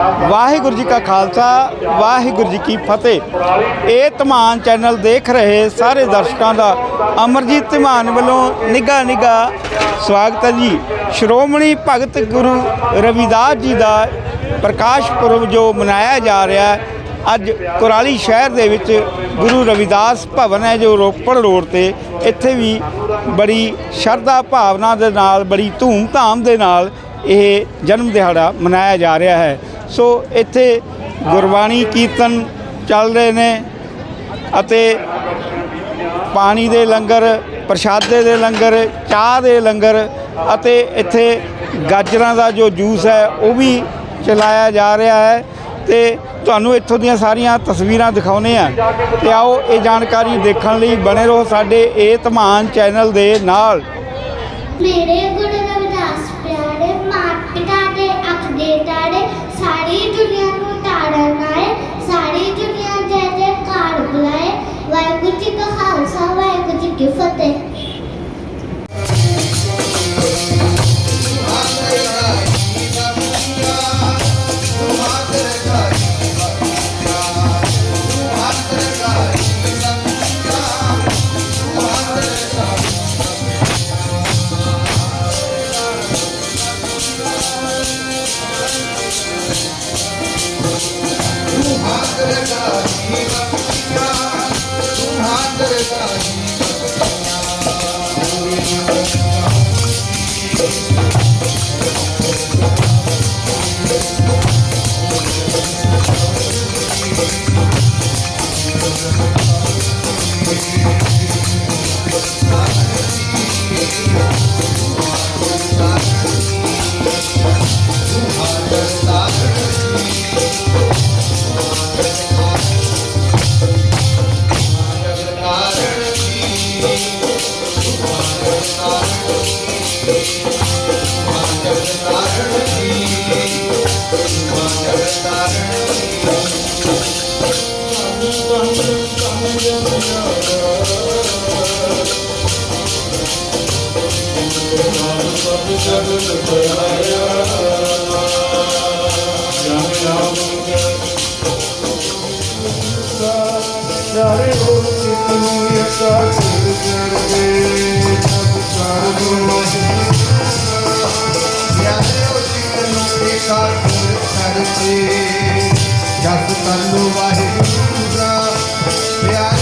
ਵਾਹਿਗੁਰੂ ਜੀ ਕਾ ਖਾਲਸਾ, ਵਾਹਿਗੁਰੂ ਜੀ ਕੀ ਫਤਿਹ। ਇਹ ਧਮਾਨ ਚੈਨਲ ਦੇਖ ਰਹੇ ਸਾਰੇ ਦਰਸ਼ਕਾਂ ਦਾ ਅਮਰਜੀਤ ਧਮਾਨ ਵੱਲੋਂ ਨਿੱਘਾ ਨਿੱਘਾ ਸਵਾਗਤ ਹੈ ਜੀ। ਸ਼੍ਰੋਮਣੀ ਭਗਤ ਗੁਰੂ ਰਵਿਦਾਸ ਜੀ ਦਾ ਪ੍ਰਕਾਸ਼ ਪੁਰਬ ਜੋ ਮਨਾਇਆ ਜਾ ਰਿਹਾ ਹੈ, ਅੱਜ ਕੁਰਾਲੀ ਸ਼ਹਿਰ ਦੇ ਵਿੱਚ ਗੁਰੂ ਰਵਿਦਾਸ ਭਵਨ ਹੈ, ਜੋ ਰੋਪੜ ਰੋਡ ਤੇ ਇੱਥੇ ਵੀ ਬੜੀ ਸ਼ਰਧਾ ਭਾਵਨਾ ਦੇ ਨਾਲ, ਬੜੀ ਧੂਮ-ਧਾਮ ਦੇ ਨਾਲ ਇਹ ਜਨਮ ਦਿਹਾੜਾ ਮਨਾਇਆ ਜਾ ਰਿਹਾ ਹੈ। ਸੋ ਇੱਥੇ ਗੁਰਬਾਣੀ ਕੀਰਤਨ ਚੱਲ ਰਹੇ ਨੇ ਅਤੇ ਪਾਣੀ ਦੇ ਲੰਗਰ, ਪ੍ਰਸ਼ਾਦੇ ਦੇ ਲੰਗਰ, ਚਾਹ ਦੇ ਲੰਗਰ ਅਤੇ ਇੱਥੇ ਗਾਜਰਾਂ ਦਾ ਜੋ ਜੂਸ ਹੈ, ਉਹ ਵੀ ਚਲਾਇਆ ਜਾ ਰਿਹਾ ਹੈ ਤੇ ਤੁਹਾਨੂੰ ਇੱਥੋਂ ਦੀਆਂ ਸਾਰੀਆਂ ਤਸਵੀਰਾਂ ਦਿਖਾਉਨੇ ਆ ਤੇ ਆਓ ਇਹ ਜਾਣਕਾਰੀ ਦੇਖਣ ਲਈ ਬਣੇ ਰਹੋ ਸਾਡੇ ਇਹ ਧਮਾਨ ਚੈਨਲ ਦੇ ਨਾਲ। ਮੇਰੇ ਗੁਰੂ ਕਿਤਨੂ ਕਰਤੇ ਜਗ ਕਰ। ਵਾਹਿਗੁਰੂ ਦਾ ਪਿਆਰੇ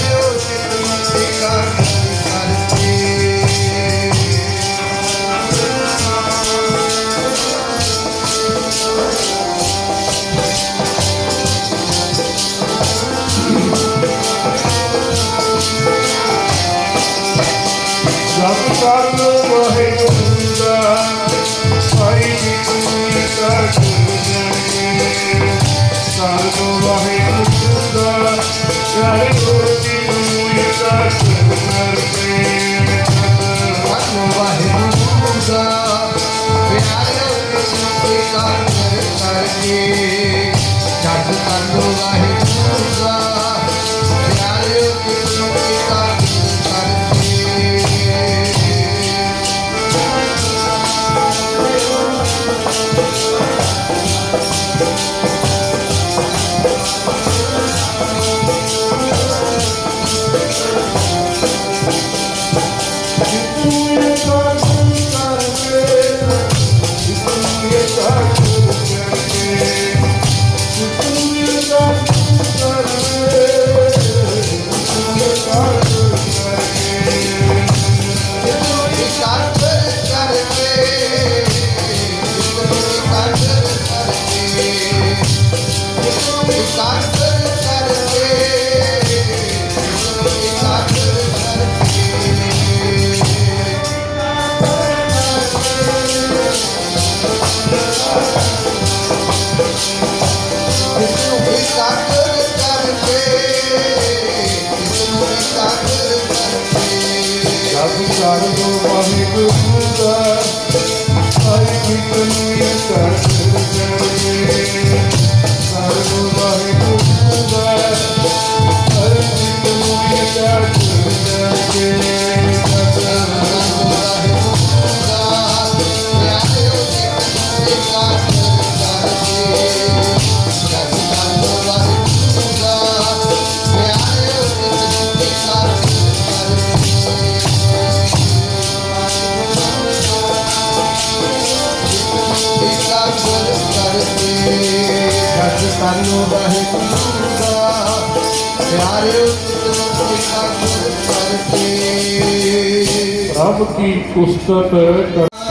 ਵਾਹਿਗੁਰੂ ਦਾ ਰੱਬ ਕੀ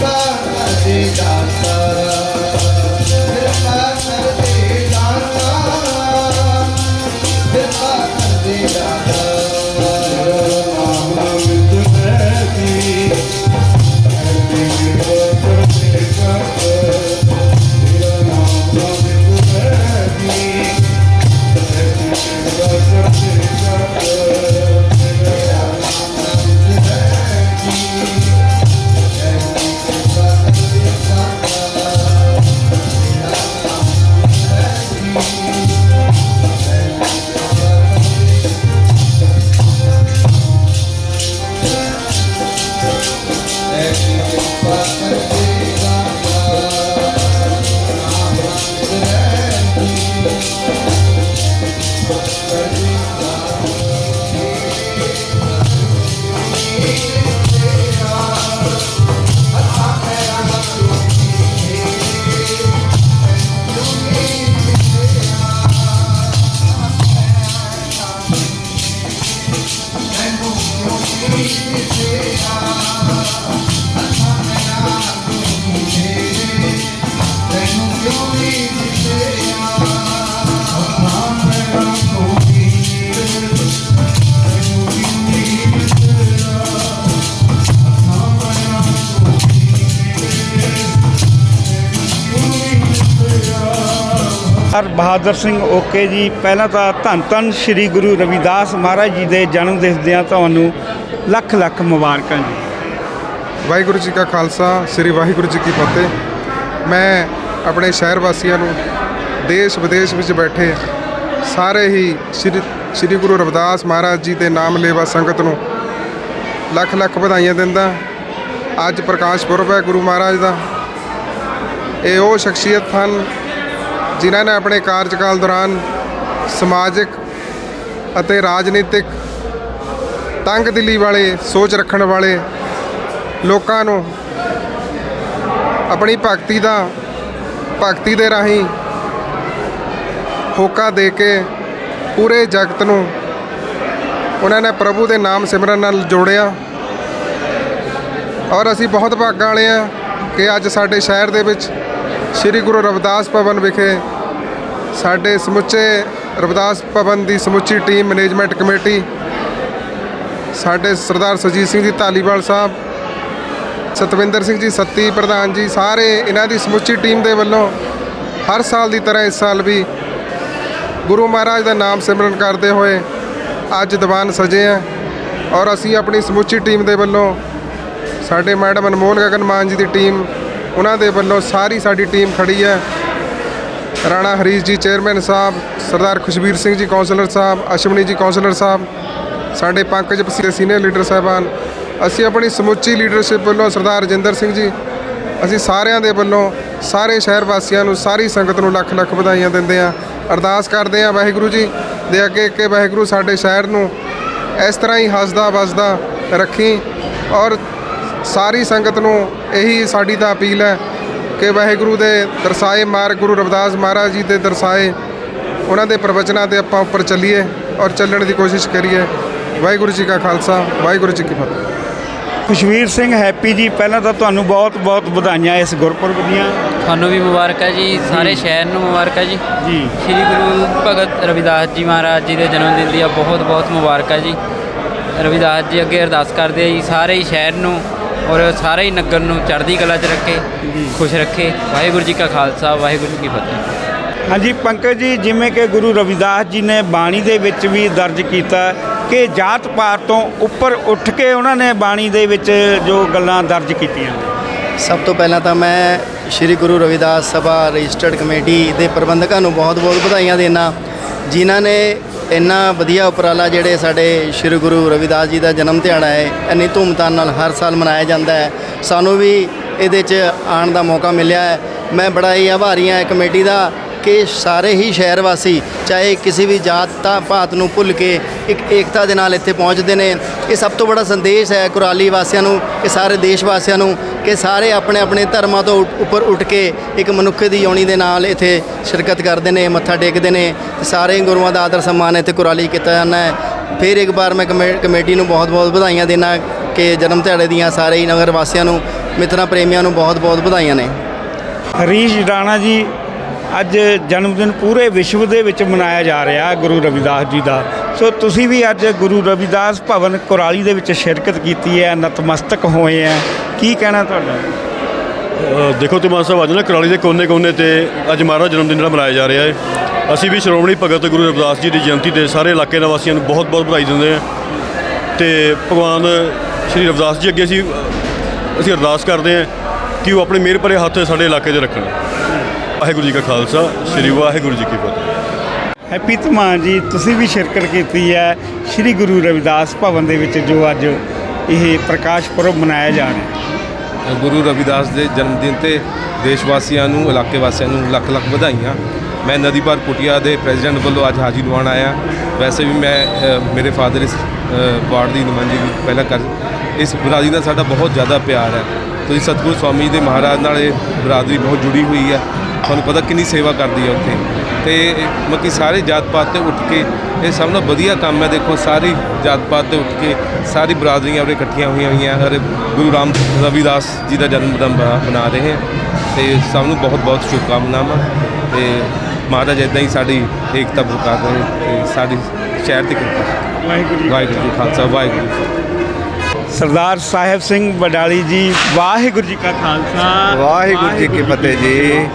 Sita Hare Jata Bahadar Singh okay ji, ਪਹਿਲਾਂ ਤਾਂ ਧੰਨ ਧੰਨ ਸ੍ਰੀ ਗੁਰੂ ਰਵਿਦਾਸ ਮਹਾਰਾਜ ਜੀ ਦੇ ਜਨਮ ਦਿਵਸ ਦੀਆਂ ਤੁਹਾਨੂੰ ਲੱਖ ਲੱਖ ਮੁਬਾਰਕਾਂ ਜੀ। ਵਾਹਿਗੁਰੂ ਜੀ ਕਾ ਖਾਲਸਾ, ਸ੍ਰੀ ਵਾਹਿਗੁਰੂ ਜੀ ਕੀ ਫਤਿਹ। ਮੈਂ ਆਪਣੇ ਸ਼ਹਿਰ ਵਾਸੀਆਂ ਨੂੰ ਦੇਸ਼ ਵਿਦੇਸ਼ ਵਿੱਚ ਬੈਠੇ ਸਾਰੇ ਹੀ ਸ੍ਰੀ ਸ੍ਰੀ ਗੁਰੂ ਰਵਿਦਾਸ ਮਹਾਰਾਜ ਜੀ ਦੇ ਨਾਮ ਲੇਵਾ ਸੰਗਤ ਨੂੰ ਲੱਖ ਲੱਖ ਵਧਾਈਆਂ ਦਿੰਦਾ। ਅੱਜ ਪ੍ਰਕਾਸ਼ ਪੁਰਬ ਹੈ ਗੁਰੂ ਮਹਾਰਾਜ ਦਾ। ਇਹ ਉਹ ਸ਼ਖਸੀਅਤ ਹਨ ਜਿਨ੍ਹਾਂ ਨੇ ਆਪਣੇ ਕਾਰਜਕਾਲ ਦੌਰਾਨ ਸਮਾਜਿਕ ਅਤੇ ਰਾਜਨੀਤਿਕ ਤੰਗ ਦਿਲੀ ਵਾਲੇ, ਸੋਚ ਰੱਖਣ ਵਾਲੇ ਲੋਕਾਂ ਨੂੰ ਆਪਣੀ ਭਗਤੀ ਦਾ, ਭਗਤੀ ਦੇ ਰਾਹੀਂ ਹੋਕਾ ਦੇ ਕੇ ਪੂਰੇ ਜਗਤ ਨੂੰ ਉਹਨਾਂ ਨੇ ਪ੍ਰਭੂ ਦੇ ਨਾਮ ਸਿਮਰਨ ਨਾਲ ਜੋੜਿਆ। ਔਰ ਅਸੀਂ ਬਹੁਤ ਭਾਗਾਂ ਵਾਲੇ ਆ ਕਿ ਅੱਜ ਸਾਡੇ ਸ਼ਹਿਰ ਦੇ ਵਿੱਚ ਸ੍ਰੀ ਗੁਰੂ ਰਵਿਦਾਸ ਭਵਨ ਵਿਖੇ ਸਾਡੇ ਸਮੁੱਚੇ ਰਵਿਦਾਸ ਭਵਨ ਦੀ ਸਮੁੱਚੀ ਟੀਮ, ਮੈਨੇਜਮੈਂਟ ਕਮੇਟੀ, ਸਾਡੇ ਸਰਦਾਰ ਸੁਰਜੀਤ ਸਿੰਘ ਜੀ, ਧਾਲੀਵਾਲ ਸਾਹਿਬ, ਸਤਵਿੰਦਰ ਸਿੰਘ ਜੀ, ਸੱਤੀ ਪ੍ਰਧਾਨ ਜੀ, ਸਾਰੇ ਇਹਨਾਂ ਦੀ ਸਮੁੱਚੀ ਟੀਮ ਦੇ ਵੱਲੋਂ ਹਰ ਸਾਲ ਦੀ ਤਰ੍ਹਾਂ ਇਸ ਸਾਲ ਵੀ ਗੁਰੂ ਮਹਾਰਾਜ ਦਾ ਨਾਮ ਸਿਮਰਨ ਕਰਦੇ ਹੋਏ ਅੱਜ ਦੀਵਾਨ ਸਜੇ ਆ ਔਰ ਅਸੀਂ ਆਪਣੀ ਸਮੁੱਚੀ ਟੀਮ ਦੇ ਵੱਲੋਂ ਸਾਡੇ ਮੈਡਮ ਅਨਮੋਲ ਗਗਨ ਮਾਨ ਜੀ ਦੀ ਟੀਮ, ਉਹਨਾਂ ਦੇ ਵੱਲੋਂ ਸਾਰੀ ਸਾਡੀ ਟੀਮ ਖੜੀ ਹੈ। ਰਾਣਾ ਹਰੀਸ਼ ਜੀ ਚੇਅਰਮੈਨ ਸਾਹਿਬ ਸਰਦਾਰ ਖੁਸ਼ਬੀਰ ਸਿੰਘ ਜੀ ਕਾਉਂਸਲਰ ਸਾਹਿਬ ਅਸ਼ਵਨੀ ਜੀ ਕਾਉਂਸਲਰ ਸਾਹਿਬ ਸਾਡੇ ਪੰਕਜ ਪਸੀਨੇ ਸੀਨੀਅਰ ਲੀਡਰ ਸਾਹਿਬਾਨ ਅਸੀਂ ਆਪਣੀ ਸਮੁੱਚੀ ਲੀਡਰਸ਼ਿਪ ਵੱਲੋਂ ਸਰਦਾਰ ਰਜਿੰਦਰ ਸਿੰਘ ਜੀ ਅਸੀਂ ਸਾਰਿਆਂ ਦੇ ਵੱਲੋਂ ਸਾਰੇ ਸ਼ਹਿਰ ਵਾਸੀਆਂ ਨੂੰ ਸਾਰੀ ਸੰਗਤ ਨੂੰ ਲੱਖ ਲੱਖ ਵਧਾਈਆਂ ਦਿੰਦੇ ਆ ਅਰਦਾਸ ਕਰਦੇ ਆ ਵਾਹਿਗੁਰੂ ਜੀ ਦੇ ਅੱਗੇ ਕਿ ਵਾਹਿਗੁਰੂ ਸਾਡੇ ਸ਼ਹਿਰ ਨੂੰ ਇਸ ਤਰ੍ਹਾਂ ਹੀ ਹੱਸਦਾ ਵਸਦਾ ਰੱਖੀ ਔਰ ਸਾਰੀ ਸੰਗਤ ਨੂੰ ਇਹੀ ਸਾਡੀ ਤਾਂ ਅਪੀਲ ਹੈ ਕਿ ਵਾਹਿਗੁਰੂ ਦੇ ਦਰਸਾਏ ਮਾਰਗ ਗੁਰੂ ਰਵਿਦਾਸ ਮਹਾਰਾਜ ਜੀ ਦੇ ਦਰਸਾਏ ਉਹਨਾਂ ਦੇ ਪ੍ਰਵਚਨਾਂ ਤੇ ਆਪਾਂ ਉੱਪਰ ਚੱਲੀਏ ਔਰ ਚੱਲਣ ਦੀ ਕੋਸ਼ਿਸ਼ ਕਰੀਏ। ਵਾਹਿਗੁਰੂ ਜੀ ਕਾ ਖਾਲਸਾ ਵਾਹਿਗੁਰੂ ਜੀ ਕੀ ਫਤਿਹ। ਖੁਸ਼ਵੀਰ ਸਿੰਘ ਹੈਪੀ ਜੀ ਪਹਿਲਾਂ ਤਾਂ ਤੁਹਾਨੂੰ ਬਹੁਤ ਬਹੁਤ ਵਧਾਈਆਂ ਇਸ ਗੁਰਪੁਰਬ ਦੀਆਂ। ਤੁਹਾਨੂੰ ਵੀ ਮੁਬਾਰਕ ਹੈ ਜੀ ਸਾਰੇ ਸ਼ਹਿਰ ਨੂੰ ਮੁਬਾਰਕ ਹੈ ਜੀ। ਜੀ। ਸ੍ਰੀ ਗੁਰੂ ਭਗਤ ਰਵਿਦਾਸ ਜੀ ਮਹਾਰਾਜ ਜੀ ਦੇ ਜਨਮ ਦਿਨ ਦੀਆਂ ਬਹੁਤ ਬਹੁਤ ਮੁਬਾਰਕਾਂ ਜੀ। ਰਵਿਦਾਸ ਜੀ ਅੱਗੇ ਅਰਦਾਸ ਕਰਦੇ ਆ ਜੀ ਸਾਰੇ ਹੀ ਸ਼ਹਿਰ ਨੂੰ ਔਰ ਸਾਰੇ ਹੀ ਨਗਰ ਨੂੰ ਚੜ੍ਹਦੀ ਕਲਾ 'ਚ ਰੱਖੇ ਖੁਸ਼ ਰੱਖੇ। ਵਾਹਿਗੁਰੂ ਜੀ ਕਾ ਖਾਲਸਾ ਵਾਹਿਗੁਰੂ ਜੀ ਕੀ ਫਤਿਹ। ਹਾਂਜੀ ਪੰਕਜ ਜੀ ਜਿਵੇਂ ਕਿ ਗੁਰੂ ਰਵਿਦਾਸ ਜੀ ਨੇ ਬਾਣੀ ਦੇ ਵਿੱਚ ਵੀ ਦਰਜ ਕੀਤਾ ਕਿ ਜਾਤ ਪਾਤ ਤੋਂ ਉੱਪਰ ਉੱਠ ਕੇ ਉਹਨਾਂ ਨੇ ਬਾਣੀ ਦੇ ਵਿੱਚ ਜੋ ਗੱਲਾਂ ਦਰਜ ਕੀਤੀਆਂ ਸਭ ਤੋਂ ਪਹਿਲਾਂ ਤਾਂ ਮੈਂ ਸ੍ਰੀ ਗੁਰੂ ਰਵਿਦਾਸ ਸਭਾ ਰਜਿਸਟਰਡ ਕਮੇਟੀ ਦੇ ਪ੍ਰਬੰਧਕਾਂ ਨੂੰ ਬਹੁਤ-ਬਹੁਤ ਵਧਾਈਆਂ ਦੇਣਾ ਜਿਨ੍ਹਾਂ ਨੇ ਇੰਨਾ ਵਧੀਆ ਉਪਰਾਲਾ ਜਿਹੜੇ ਸਾਡੇ ਸ੍ਰੀ ਗੁਰੂ ਰਵਿਦਾਸ ਜੀ ਦਾ ਜਨਮ ਦਿਹਾੜਾ ਹੈ, ਇੰਨੀ ਧੂਮਧਾਮ ਨਾਲ ਹਰ ਸਾਲ ਮਨਾਇਆ ਜਾਂਦਾ ਹੈ, ਸਾਨੂੰ ਵੀ ਇਹਦੇ 'ਚ ਆਉਣ ਦਾ ਮੌਕਾ ਮਿਲਿਆ ਹੈ। ਮੈਂ ਬੜਾ ਹੀ ਆਭਾਰੀ ਹਾਂ ਕਮੇਟੀ ਦਾ ਕਿ ਸਾਰੇ ਹੀ ਸ਼ਹਿਰ ਵਾਸੀ ਚਾਹੇ ਕਿਸੇ ਵੀ ਜਾਤ ਤਾਂ ਭਾਤ ਨੂੰ ਭੁੱਲ ਕੇ ਇੱਕ ਏਕਤਾ ਦੇ ਨਾਲ ਇੱਥੇ ਪਹੁੰਚਦੇ ਨੇ। ਇਹ ਸਭ ਤੋਂ ਬੜਾ ਸੰਦੇਸ਼ ਹੈ ਕੁਰਾਲੀ ਵਾਸੀਆਂ ਨੂੰ, ਕਿ ਸਾਰੇ ਦੇਸ਼ ਵਾਸੀਆਂ ਨੂੰ, ਕਿ ਸਾਰੇ ਆਪਣੇ ਆਪਣੇ ਧਰਮਾਂ ਤੋਂ ਉੱਪਰ ਉੱਠ ਕੇ ਇੱਕ ਮਨੁੱਖ ਦੀ ਯੋਨੀ ਦੇ ਨਾਲ ਇੱਥੇ ਸ਼ਿਰਕਤ ਕਰਦੇ ਨੇ, ਮੱਥਾ ਟੇਕਦੇ ਨੇ। ਸਾਰੇ ਗੁਰੂਆਂ ਦਾ ਆਦਰ ਸਨਮਾਨ ਇੱਥੇ ਕੁਰਾਲੀ ਕੀਤਾ ਜਾਂਦਾ ਹੈ। ਫਿਰ ਇੱਕ ਵਾਰ ਮੈਂ ਕਮੇ- ਕਮੇਟੀ ਨੂੰ ਬਹੁਤ-ਬਹੁਤ ਵਧਾਈਆਂ ਦੇਣਾ ਕਿ ਜਨਮ ਦਿਹਾੜੇ ਦੀਆਂ ਸਾਰੇ ਹੀ ਨਗਰ ਵਾਸੀਆਂ ਨੂੰ, ਮਿੱਤਰਾਂ, ਪ੍ਰੇਮੀਆਂ ਨੂੰ ਬਹੁਤ-ਬਹੁਤ ਵਧਾਈਆਂ ਨੇ। ਹਰੀਸ਼ ਰਾਣਾ ਜੀ ਅੱਜ ਜਨਮ ਦਿਨ ਪੂਰੇ ਵਿਸ਼ਵ ਦੇ ਵਿੱਚ ਮਨਾਇਆ ਜਾ ਰਿਹਾ ਗੁਰੂ ਰਵਿਦਾਸ ਜੀ ਦਾ। ਸੋ ਤੁਸੀਂ ਵੀ ਅੱਜ ਗੁਰੂ ਰਵਿਦਾਸ ਭਵਨ ਕੁਰਾਲੀ ਦੇ ਵਿੱਚ ਸ਼ਿਰਕਤ ਕੀਤੀ ਹੈ ਨਤਮਸਤਕ ਹੋਏ ਹੈ। ਕੀ ਕਹਿਣਾ ਤੁਹਾਡਾ? ਅ, ਦੇਖੋ ਤੁਮਾਨ ਸਾਹਿਬ ਅੱਜ ਨਾ ਕੁਰਾਲੀ ਦੇ ਕੋਨੇ-ਕੋਨੇ ਤੇ ਅੱਜ ਮਹਾਰਾਜ ਜਨਮ ਦਿਨ ਜਿਹੜਾ ਮਨਾਇਆ ਜਾ ਰਿਹਾ ਹੈ। ਅਸੀਂ ਵੀ ਸ਼੍ਰੋਮਣੀ ਭਗਤ ਗੁਰੂ ਰਵਿਦਾਸ ਜੀ ਦੀ ਜਯੰਤੀ ਤੇ ਸਾਰੇ ਇਲਾਕੇ ਦੇ ਵਾਸੀਆਂ ਨੂੰ ਬਹੁਤ-ਬਹੁਤ ਵਧਾਈ ਦਿੰਦੇ ਹਾਂ। ਤੇ ਭਗਵਾਨ ਸ਼੍ਰੀ ਰਵਿਦਾਸ ਜੀ ਅੱਗੇ ਅਸੀਂ ਅਸੀਂ ਅਰਦਾਸ ਕਰਦੇ ਹਾਂ ਕਿ ਉਹ ਆਪਣੇ ਮਿਹਰ ਭਰੇ ਹੱਥ ਸਾਡੇ ਇਲਾਕੇ 'ਚ ਰੱਖਣ। ਵਾਹਿਗੁਰੂ ਜੀ ਕਾ ਖਾਲਸਾ ਸ਼੍ਰੀ ਵਾਹਿਗੁਰੂ ਜੀ ਕੀ ਫਤਿਹ। ਹੈਪੀ ਧਮਾਨ ਜੀ ਤੁਸੀਂ ਵੀ ਸ਼ਿਰਕਤ ਕੀਤੀ ਹੈ ਸ੍ਰੀ ਗੁਰੂ ਰਵਿਦਾਸ ਭਵਨ ਦੇ ਵਿੱਚ ਜੋ ਅੱਜ ਇਹ ਪ੍ਰਕਾਸ਼ ਪੁਰਬ ਮਨਾਇਆ ਜਾ ਰਿਹਾ ਹੈ। ਗੁਰੂ ਰਵਿਦਾਸ ਦੇ ਜਨਮ ਦਿਨ ਤੇ ਦੇਸ਼ ਵਾਸੀਆਂ ਨੂੰ ਇਲਾਕੇ ਵਾਸੀਆਂ ਨੂੰ ਲੱਖ ਲੱਖ ਵਧਾਈਆਂ। ਮੈਂ ਨਦੀਪਾਰ ਕੁਟਿਆ ਦੇ ਪ੍ਰੈਜ਼ੀਡੈਂਟ ਵੱਲੋਂ ਅੱਜ ਹਾਜ਼ਰੀ ਲਵਾਉਣ ਆਇਆ। ਵੈਸੇ ਵੀ ਮੈਂ ਮੇਰੇ ਫਾਦਰ ਇਸ ਵਾਰਡ ਦੀ ਨੁਮਾਇੰਦਗੀ ਪਹਿਲਾਂ ਕਰ ਇਸ ਬਰਾਦਰੀ ਨਾਲ ਸਾਡਾ ਬਹੁਤ ਜ਼ਿਆਦਾ ਪਿਆਰ ਹੈ। ਤੁਸੀਂ ਸਤਿਗੁਰੂ ਸਵਾਮੀ ਦੇ ਮਹਾਰਾਜ ਨਾਲ ਇਹ ਬਰਾਦਰੀ ਬਹੁਤ ਜੁੜੀ ਹੋਈ ਹੈ। ਤੁਹਾਨੂੰ ਪਤਾ ਕਿੰਨੀ ਸੇਵਾ ਕਰਦੀ ਹੈ ਉੱਥੇ। ਤੇ ਮਤਲਬ ਕਿ ਸਾਰੇ ਜਾਤ ਪਾਤ ਤੇ ਉੱਠ ਕੇ ਇਹ ਸਭ ਤੋਂ ਵਧੀਆ ਕੰਮ ਹੈ। ਦੇਖੋ ਸਾਰੀ ਜਾਤ ਪਾਤ ਤੇ ਉੱਠ ਕੇ ਸਾਰੀ ਬਰਾਦਰੀਆਂ ਆਪਣੇ ਇਕੱਠੀਆਂ ਹੋਈਆਂ ਹੋਈਆਂ। ਹਰ ਗੁਰੂ ਰਾਮ ਰਵਿਦਾਸ ਜੀ ਦਾ ਜਨਮ ਦਿਨ ਬਣਾ- ਮਨਾ ਰਹੇ ਹਾਂ ਤੇ ਸਭ ਨੂੰ ਬਹੁਤ ਬਹੁਤ ਸ਼ੁਭਕਾਮਨਾਵਾਂ। ਤੇ ਮਹਾਰਾਜ ਇਦਾਂ ਹੀ ਸਾਡੀ ਏਕਤਾ ਬਰਕਰਾਰ ਰਹੇ ਤੇ ਸਾਡੀ ਸ਼ਹਿਰ ਤੇ ਕਿਰਪਾ। ਕਰੇ। ਵਾਹਿਗੁਰੂ ਜੀ ਵਾਹਿਗੁਰੂ ਜੀ ਖਾਲਸਾ ਵਾਹਿਗੁਰੂ। ਸਰਦਾਰ ਸਾਹਿਬ ਸਿੰਘ ਬਡਾਲੀ ਜੀ ਵਾਹਿਗੁਰੂ ਜੀ ਕਾ ਖਾਲਸਾ। ਵਾਹਿਗੁਰੂ ਜੀ ਕੀ ਫਤਿਹ ਜੀ।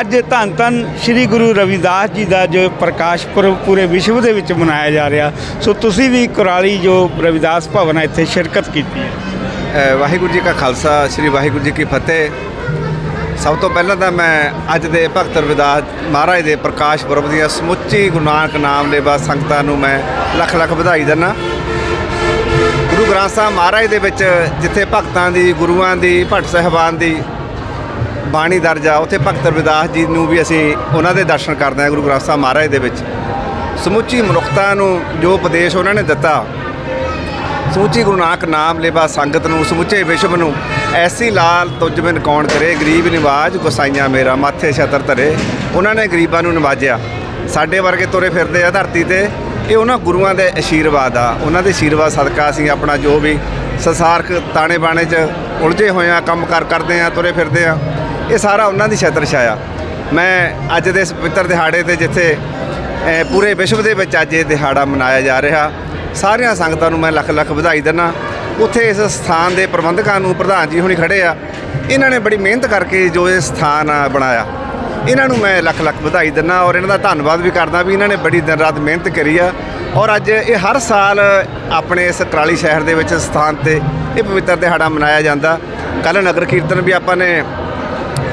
ਅੱਜ ਧੰਨ ਧੰਨ ਸ੍ਰੀ ਗੁਰੂ ਰਵਿਦਾਸ ਜੀ ਦਾ ਜੋ ਪ੍ਰਕਾਸ਼ ਪੁਰਬ ਪੂਰੇ ਵਿਸ਼ਵ ਦੇ ਵਿੱਚ ਮਨਾਇਆ ਜਾ ਰਿਹਾ। ਸੋ ਤੁਸੀਂ ਵੀ ਕੁਰਾਲੀ ਜੋ ਰਵਿਦਾਸ ਭਵਨ ਹੈ ਇੱਥੇ ਸ਼ਿਰਕਤ ਕੀਤੀ ਹੈ। ਵਾਹਿਗੁਰੂ ਜੀ ਕਾ ਖਾਲਸਾ ਸ੍ਰੀ ਵਾਹਿਗੁਰੂ ਜੀ ਕੀ ਫਤਿਹ। ਸਭ ਤੋਂ ਪਹਿਲਾਂ ਤਾਂ ਮੈਂ ਅੱਜ ਦੇ ਭਗਤ ਰਵਿਦਾਸ ਮਹਾਰਾਜ ਦੇ ਪ੍ਰਕਾਸ਼ ਪੁਰਬ ਦੀਆਂ ਸਮੁੱਚੀ ਗੁਰੂ ਨਾਨਕ ਨਾਮ ਲੈਵਾ ਸੰਗਤਾਂ ਨੂੰ ਮੈਂ ਲੱਖ ਲੱਖ ਵਧਾਈ ਦਿੰਦਾ। ਗ੍ਰੰਥ ਸਾਹਿਬ ਮਹਾਰਾਜ ਦੇ ਵਿੱਚ ਜਿੱਥੇ ਭਗਤਾਂ ਦੀ, ਗੁਰੂਆਂ ਦੀ, ਭੱਟ ਸਹਿਬਾਨ ਦੀ ਬਾਣੀ ਦਰਜ ਆ, ਉੱਥੇ ਭਗਤ ਰਵਿਦਾਸ ਜੀ ਨੂੰ ਵੀ ਅਸੀਂ ਉਹਨਾਂ ਦੇ ਦਰਸ਼ਨ ਕਰਦੇ ਹਾਂ, ਗੁਰੂ ਗ੍ਰੰਥ ਸਾਹਿਬ ਮਹਾਰਾਜ ਦੇ ਵਿੱਚ। ਸਮੁੱਚੀ ਮਨੁੱਖਤਾ ਨੂੰ ਜੋ ਉਪਦੇਸ਼ ਉਹਨਾਂ ਨੇ ਦਿੱਤਾ, ਸਮੁੱਚੀ ਗੁਰੂ ਨਾਨਕ ਨਾਮ ਲੈਵਾ ਸੰਗਤ ਨੂੰ, ਸਮੁੱਚੇ ਵਿਸ਼ਵ ਨੂੰ, ਐਸੀ ਲਾਲ ਤੁਜ ਬਿਨ ਕੌਣ ਕਰੇ, ਗਰੀਬ ਨਿਵਾਜ ਗੁਸਾਈਆਂ ਮੇਰਾ, ਮਾਥੇ ਛਤਰ ਧਰੇ। ਉਹਨਾਂ ਨੇ ਗਰੀਬਾਂ ਨੂੰ ਨਿਵਾਜਿਆ। ਸਾਡੇ ਵਰਗੇ ਤੁਰੇ ਫਿਰਦੇ ਆ ਧਰਤੀ ਤੇ ਇਹ ਉਹਨਾਂ ਗੁਰੂਆਂ ਦੇ ਆਸ਼ੀਰਵਾਦ ਆ, ਉਹਨਾਂ ਦੇ ਆਸ਼ੀਰਵਾਦ ਸਦਕਾ ਅਸੀਂ ਆਪਣਾ ਜੋ ਵੀ ਸੰਸਾਰਕ ਤਾਣੇ ਬਾਣੇ 'ਚ ਉਲਝੇ ਹੋਏ ਆ, ਕੰਮ ਕਾਰ ਕਰਦੇ ਆ, ਤੁਰੇ ਫਿਰਦੇ ਆ, ਇਹ ਸਾਰਾ ਉਹਨਾਂ ਦੀ ਛਤਰ ਛਾਇਆ। ਮੈਂ ਅੱਜ ਦੇ ਇਸ ਪਵਿੱਤਰ ਦਿਹਾੜੇ ਤੇ ਜਿੱਥੇ ਪੂਰੇ ਵਿਸ਼ਵ ਦੇ ਵਿੱਚ ਅੱਜ ਇਹ ਦਿਹਾੜਾ ਮਨਾਇਆ ਜਾ ਰਿਹਾ, ਸਾਰੀਆਂ ਸੰਗਤਾਂ ਨੂੰ ਮੈਂ ਲੱਖ ਲੱਖ ਵਧਾਈ ਦਿੰਦਾ। ਉੱਥੇ ਇਸ ਸਥਾਨ ਦੇ ਪ੍ਰਬੰਧਕਾਂ ਨੂੰ ਪ੍ਰਧਾਨ ਜੀ ਹੁਣੀ ਖੜੇ ਆ। ਇਹਨਾਂ ਨੇ ਬੜੀ ਮਿਹਨਤ ਕਰਕੇ ਜੋ ਇਹ ਸਥਾਨ ਆ ਬਣਾਇਆ। ਇਹਨਾਂ ਨੂੰ ਮੈਂ ਲੱਖ ਲੱਖ ਵਧਾਈ ਦਿੰਦਾ ਔਰ ਇਹਨਾਂ ਦਾ ਧੰਨਵਾਦ ਵੀ ਕਰਦਾ ਵੀ ਇਹਨਾਂ ਨੇ ਬੜੀ ਦਿਨ ਰਾਤ ਮਿਹਨਤ ਕਰੀ ਆ। ਔਰ ਅੱਜ ਇਹ ਹਰ ਸਾਲ ਆਪਣੇ ਇਸ ਕਰਾਲੀ ਸ਼ਹਿਰ ਦੇ ਵਿੱਚ ਸਥਾਨ ਤੇ ਇਹ ਪਵਿੱਤਰ ਦਿਹਾੜਾ ਮਨਾਇਆ ਜਾਂਦਾ। ਕੱਲ ਨਗਰ ਕੀਰਤਨ ਵੀ ਆਪਾਂ ਨੇ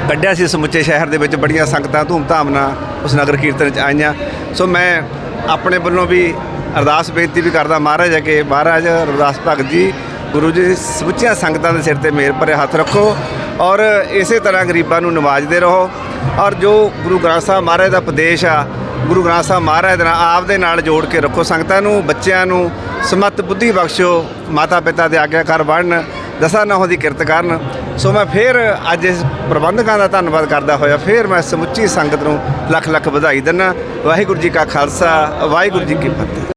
ਕੱਢਿਆ ਸੀ ਸਮੁੱਚੇ ਸ਼ਹਿਰ ਦੇ ਵਿੱਚ ਬੜੀਆਂ ਸੰਗਤਾਂ ਧੂਮਧਾਮ ਨਾਲ ਉਸ ਨਗਰ ਕੀਰਤਨ 'ਚ ਆਈਆਂ। ਸੋ ਮੈਂ ਆਪਣੇ ਵੱਲੋਂ ਵੀ ਅਰਦਾਸ ਬੇਨਤੀ ਵੀ ਕਰਦਾ ਮਹਾਰਾਜ ਅੱਗੇ ਮਹਾਰਾਜ ਅਰਦਾਸ ਭਗਤ ਜੀ, ਗੁਰੂ ਜੀ ਸਮੁੱਚੀਆਂ ਸੰਗਤਾਂ ਦੇ ਸਿਰ ਤੇ ਮੇਰ ਭਰੇ ਹੱਥ ਰੱਖੋ ਔਰ ਇਸੇ ਤਰ੍ਹਾਂ ਗਰੀਬਾਂ ਨੂੰ ਨਵਾਜਦੇ ਰਹੋ। ਔਰ ਜੋ ਗੁਰੂ ਗ੍ਰੰਥ ਸਾਹਿਬ ਮਹਾਰਾਜ ਦਾ ਉਪਦੇਸ਼ ਆ, ਗੁਰੂ ਗ੍ਰੰਥ ਸਾਹਿਬ ਮਹਾਰਾਜ ਦੇ ਨਾਲ ਆਪ ਦੇ ਨਾਲ ਜੋੜ ਕੇ ਰੱਖੋ, ਸੰਗਤਾਂ ਨੂੰ, ਬੱਚਿਆਂ ਨੂੰ ਸਮਤ ਬੁੱਧੀ ਬਖਸ਼ੋ ਮਾਤਾ ਪਿਤਾ ਦੇ ਆਗਿਆਕਾਰ ਬਣਨ, ਦਸਾ ਨਹੁੰ ਦੀ ਕਿਰਤ ਕਰਨ। ਸੋ ਮੈਂ ਫਿਰ ਅੱਜ ਇਸ ਪ੍ਰਬੰਧਕਾਂ ਦਾ ਧੰਨਵਾਦ ਕਰਦਾ ਹੋਇਆ, ਫਿਰ ਮੈਂ ਸਮੁੱਚੀ ਸੰਗਤ ਨੂੰ ਲੱਖ ਲੱਖ ਵਧਾਈ ਦਿੰਦਾ। ਵਾਹਿਗੁਰੂ ਜੀ ਕਾ ਖਾਲਸਾ, ਵਾਹਿਗੁਰੂ ਜੀ ਕੀ ਫਤਿਹ।